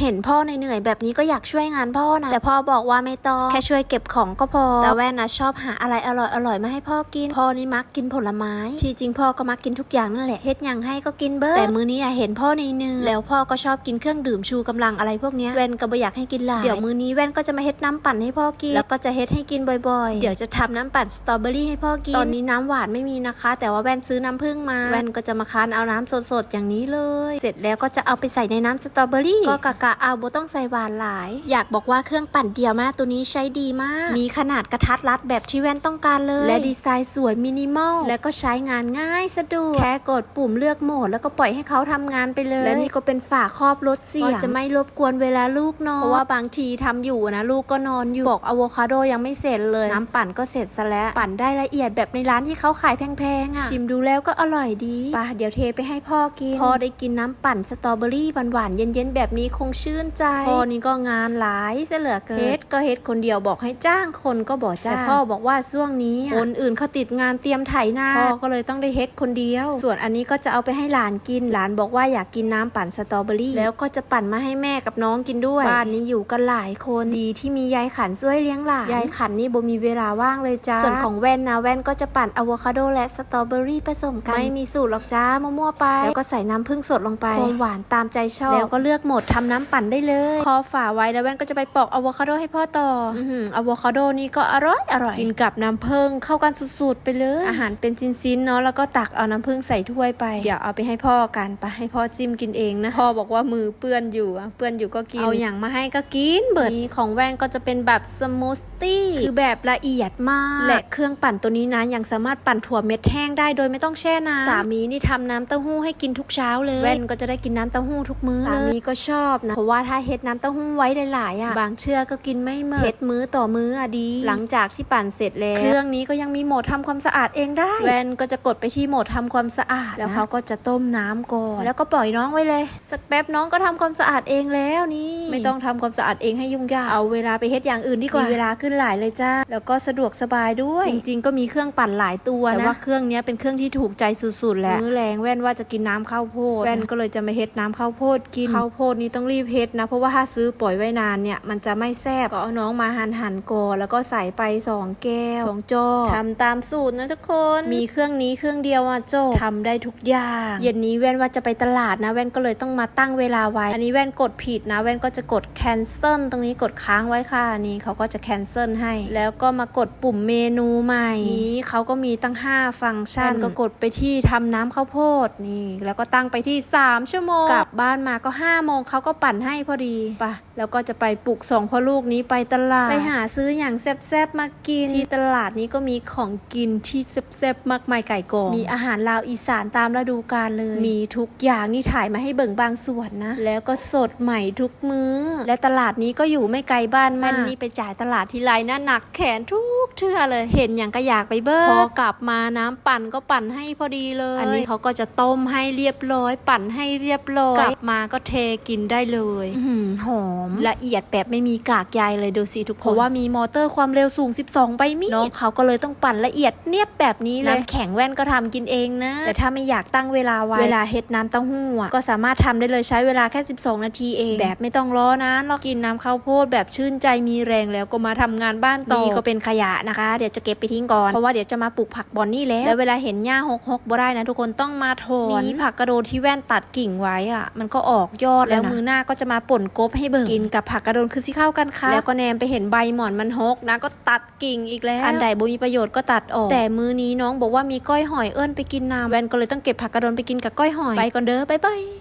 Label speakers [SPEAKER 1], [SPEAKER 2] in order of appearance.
[SPEAKER 1] เห็นพ่อเหนื่อยๆแบบนี้ก็อยากช่วยงานพ่อนะแต่พ่อบอกว่าไม่ต้องแค่ช่วยเก็บของก็พอแต่แว่นนะชอบหาอะไรอร่อยๆมาให้พ่อกิน พ่อนี่มักกินผลไม้ที่จริงพ่อก็มักกินทุกอย่างนั่นแหละเฮ็ดยังให้ก็กินเบิร์แต่มื้อนี้อะเห็นพ่อเหนื่อยแล้วพ่อก็ชอบกินเครื่องดื่มชูกำลังอะไรพวกนี้แว่นก็บ่อยากให้กินหลายเดี๋ยวมื้อนี้แว่นก็จะมาเฮ็ดน้ำปั่นให้พ่อกินแล้วก็จะเฮ็ดให้กินบ่อยๆ เดี๋ยวจะทำน้ำปั่นสตรอเบอรี่ให้พ่อกินตอนนี้น้ำหวานไม่มีนะคะ แต่ว่าแว่นซื้อน้ำผึ้งมาแว่นก็จะมาคั้นเอาน้ำสดๆอย่างนี้เลย เสร็จแล้วก็จะเอาไปใส่ในน้ำสตรอเบอรี่ก็กะกะเอาโบต้องใส่หวานหลาย อยากบอกว่าเครื่องปั่นเดียวมาตัวนี้ใช้ดีมาก มีขนาดกระทัดรัดแบบที่แว่นต้องการเลย และดีไซน์สวยมินิมอล และก็ใช้งานง่ายสะดวก แค่กดปุ่มเลือกโหมด แล้วก็ปล่อยให้เขาทำงานไปเลย และนี่ก็เป็นฝาครอบรถเสียงก็จะไม่รบกวนเวลาลูกนอนเพราะว่าบางทีทำอยู่นะลูกก็นอนอยู่บอกอะโวคาโดยังไม่เสร็จเลย น้ำปั่นก็เสร็จซะแล้วปั่นได้ละเอียดแบบในร้านที่เขาขายแพงๆอะชิมดูแล้วก็อร่อยดีป่ะเดี๋ยวเทไปให้พ่อกินพ่อได้กินน้ำปั่นสตรอเบอรี่หวานๆเย็นๆแบบนี้คงชื่นใจพ่อนี่ก็งานหลายเสียเหลือเกินเฮ็ดก็เฮ็ดคนเดียวบอกให้จ้างคนก็บอกจ้างแต่พ่อบอกว่าช่วงนี้อะคนอื่นเขาติดงานเตรียมไถนาพ่อก็เลยต้องได้เฮ็ดคนเดียว ส่วนอันนี้ก็จะเอาไปให้หลานกินหลานบอกว่าอยากกินน้ำปั่นสตรอเบอรี่แล้วก็จะปั่นมาให้แม่กับน้องกินด้วยบ้านนี้อยู่กันหลายคนดีที่มียายขันช่วยเลี้ยงหลานยายขันนี่บ่มีเวลาว่างเลยจ้าส่วนของแว่นนะแว่นก็จะปั่นอะโวคาโดและสตรอเบอรี่ผสมกันไม่มีสูตรหรอกจ้ามั่วๆไปแล้วก็ใส่น้ำผึ้งสดลงไปความหวานตามใจชอบแล้วก็เลือกโหมดทำน้ำปั่นได้เลย คอฝาไว้แล้วแว่นก็จะไปปอกอะโวคาโดให้พ่อต่ออือหืออะโวคาโดนี่ก็อร่อยอร่อยกินกับน้ำผึ้งเข้ากันสุดๆไปเลย อาหารเป็นชิ้นๆเนาะแล้วก็ตักเอาน้ำผึ้งใส่ถ้วยไปเดี๋ยวเอาไปให้พ่อกันไปให้พ่อจิ้มกินเองนะพ่อบอกว่ามือเปื้อนอยู่อะเปื้อนอยู่ก็กินเอาอย่างมาให้ก็กินเบิดนี้ของแว่นก็จะเป็นแบบสมูทตี้คือแบบละเอียดมากและเครื่องปั่นตัวนี้นะยังสามารถปั่นถั่วเม็ดแห้งได้โดยไม่ต้องแช่น้ำสามีนี่ทำน้ำเต้าหู้ให้กินทุกเช้าเลย แว่นก็จะได้กินน้ำเต้าหู้ทุกมื้อสามีก็ชอบนะเพราะว่าถ้าเฮ็ดน้ำเต้าหู้ไว้หลายๆอะบางเชื่อก็กินไม่หมดเฮ็ดมื้อต่อมื้ออะดี หลังจากที่ปั่นเสร็จแล้วเครื่องนี้ก็ยังมีโหมดทำความสะอาดเองได้แว่นก็จะกดไปที่โหมดทำความสะอาด แล้วเขาก็จะต้มน้ำก่อน แล้วก็ปล่อยน้องไว้เลย สักแป๊บน้องก็ทำความสะอาดเองแล้วนี่ไม่ต้องทำความสะอาดเองให้ยุ่งยากเอาเวลาไปเฮ็ดอย่างอื่นดีกว่ามีเวลาขึ้นหลายเลยจ้าแล้วก็สะดวกสบายด้วย จริง ๆ ก็มีเครื่องปั่นหลายตัวนะแต่ว่าเครื่องเนี้ยเป็นเครื่องที่ถูกใจสุดๆแล้วมื้อแรงแว่นว่าจะกินน้ำข้าวโพดแว่นก็เลยจะมาเฮ็ดน้ำข้าวโพดกินข้าวโพดนี้ต้องรีบเฮ็ดนะ เพราะว่าถ้าซื้อปล่อยไว้นานเนี่ยมันจะไม่แซ่บก็เอาน้องมาหั่นหั่นๆก่อนแล้วก็ใส่ไปสองแก้วสองจอทำตามสูตรนะทุกคนมีเครื่องนี้เครื่องเดียวอะโจบทำได้ทุกอย่างเย็นนี้แว่นว่าจะไปตลาดนะ แว่นก็เลยต้องมาตั้งเวลาไว้ อันนี้แว่นกดผิดนะ แว่นก็จะกด cancel ตรงนี้กดค้างไว้ค่ะนี่เขาก็จะ cancel ให้ แล้วก็มากดปุ่มเมนูใหม่นี้เขาก็มีตั้ง 5 ฟังก์ชันก็กดไปที่ทำน้ำข้าวโพดนี่ แล้วก็ตั้งไปที่ 3 ชั่วโมงกลับบ้านมาก็5โมงเขาก็ปั่นให้พอดีปะแล้วก็จะไปปลุกสองพ่อลูกนี้ไปตลาด ไปหาซื้ออย่างแซ่บๆมากิน ที่ตลาดนี้ก็มีของกินที่แซ่บๆมากมายไก่กองมีอาหารลาวอีสานตามฤดูกาลเลย มีทุกอย่างนี่ถ่ายมาให้เบิ่งบางส่วนนะ แล้วก็สดใหม่ทุกมื้อ และตลาดนี้ก็อยู่ไม่ไกลบ้านมากนี่ไปจ่ายตลาดทีไรน่าหนักแขนทุกเทื่อเลย เห็นอย่างก็อยากไปเบิ้งพอกลับมาน้ำปั่นก็ปั่นให้พอดีเลย อันนี้เขาก็จะต้มให้เรียบร้อย ปั่นให้เรียบร้อยกลับมาก็เทกินได้เลยอื้อหือหอมละเอียดแบบไม่มีกากใยเลยดูสิทุกคนเพราะว่ามีมอเตอร์ความเร็วสูง 12ไปมีน้องเขาก็เลยต้องปั่นละเอียดเนียบแบบนี้เลยน้ำแข็งแว่นก็ทำกินเองนะ แต่ถ้าไม่อยากตั้งเวลาไว้เวลาเฮ็ดน้ำเต้าหู้อะก็สามารถทำได้เลยใช้เวลาแค่ 12 นาทีเอง แบบไม่ต้องรอนานหรอกกินน้ำข้าวโพดแบบชื่นใจมีแรงแล้วก็มาทำงานบ้านต่อนี่ก็เป็นขยะนะคะ เดี๋ยวจะเก็บไปทิ้งก่อนเพราะว่าเดี๋ยวจะมาปลูกผักบอนนี่แล้วแล้วเวลาเห็นหญ้าหกหกบ่ได้นะทุกคนต้องมาถอนนี่ผักกระโดดที่แว่นตัดกิ่งไว้อะมันก็ออกยอดแล้วมือหน้าก็จะมาป่นกบให้เบิ่งกินกับผักกระโดนคือสิเข้ากันค่ะแล้วก็แนมไปเห็นใบหมอนมันหกนะก็ตัดกิ่งอีกแล้วอันใดบ่มีประโยชน์ก็ตัดออก แต่มื้อนี้น้องบอกว่ามีก้อยหอยเอิ้นไปกินน้ำแว่นก็เลยต้องเก็บผักกระโดนไปกินกับก้อยหอยไปก่อนเด้อบ๊ายบาย